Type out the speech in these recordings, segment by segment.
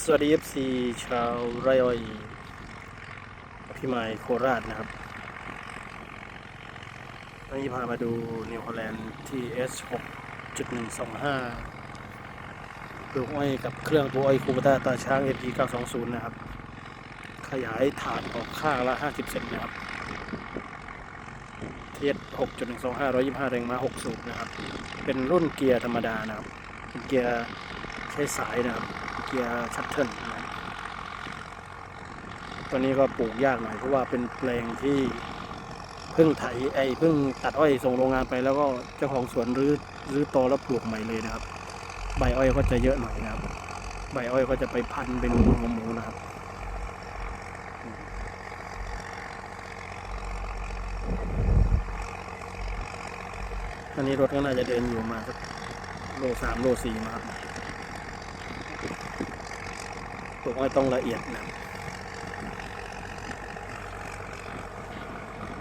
สวัสดี FC ชาวไรอ้อยพี่ไมายโคราชนะครับวันนี้พามาดูนิวฮอลแลนด์ TS 6.125ปลูกอ้อยกับเครื่องปลูกอ้อยคูปต้าตาช้าง FG 920 นะครับ ขยายฐานออกข้างละ 50 เซนนะครับ TS 6.125 125 แรงม้า6สูบนะครับ เป็นรุ่นเกียร์ธรรมดานะครับ เป็นเกียร์ใช้สายนะครับ กียร์ชัตเทิลนะตัวนี้ก็ปลูกยากหน่อยเพราะว่าเป็นแปลงที่เพิ่งไถไอ้เพิ่งตัดอ้อยส่งโรงงานไปแล้วก็เจ้าของสวนรื้อรื้อตอแล้วปลูกใหม่เลยนะครับ ใบอ้อยก็จะเยอะหน่อยนะครับ ใบอ้อยก็จะไปพันเป็นหัวหมูนะครับอันนี้รถก็น่าจะเดินอยู่มาสักโลสามโลสี่มาครับ ปลูกอ้อยต้องละเอียดนะ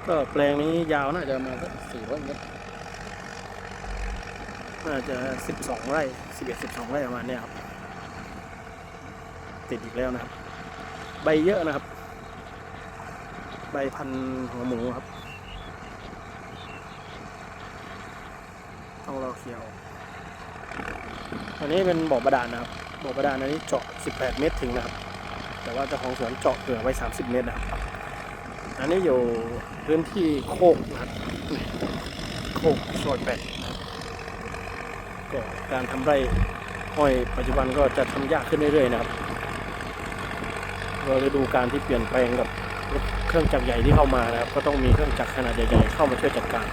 ก็แปลงนี้ยาวน่าจะมาสักสี่ร้อยเมตรน่าจะสิบสองไร่สิบเอ็ดสิบสองไร่ประมาณนี้ครับ ติดอีกแล้วนะครับ ใบเยอะนะครับ ใบพันหัวหมูครับ ต้องรอเคียว อันนี้เป็นบ่อบาดาลนะครับ บ่อบาดาลอันนี้เจาะ 18 เมตรถึงนะครับ แต่ว่าเจ้าของสวนเจาะเผื่อไว้ 30 เมตรนะครับ อันนี้อยู่พื้นที่โคกนะครับโคกซอยแปดนะครับก็การทำไร่อ้อยปัจจุบันก็จะทำยากขึ้นเรื่อยๆนะครับเราฤดูการที่เปลี่ยนแปลงกับเครื่องจักรใหญ่ที่เข้ามานะครับ ก็ต้องมีเครื่องจักรขนาดใหญ่ๆเข้ามาช่วยจัดการ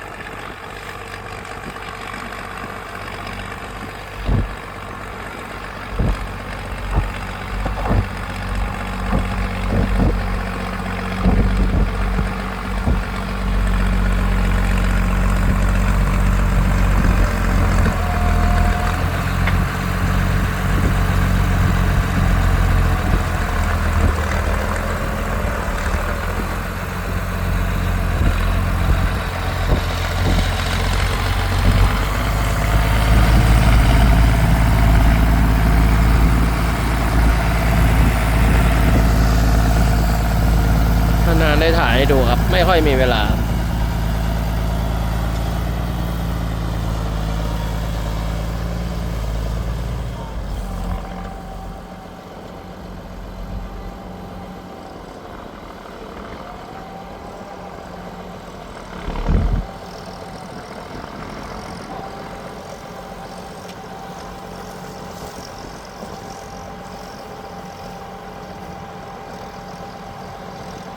ได้ถ่ายให้ดูครับ ไม่ค่อยมีเวลา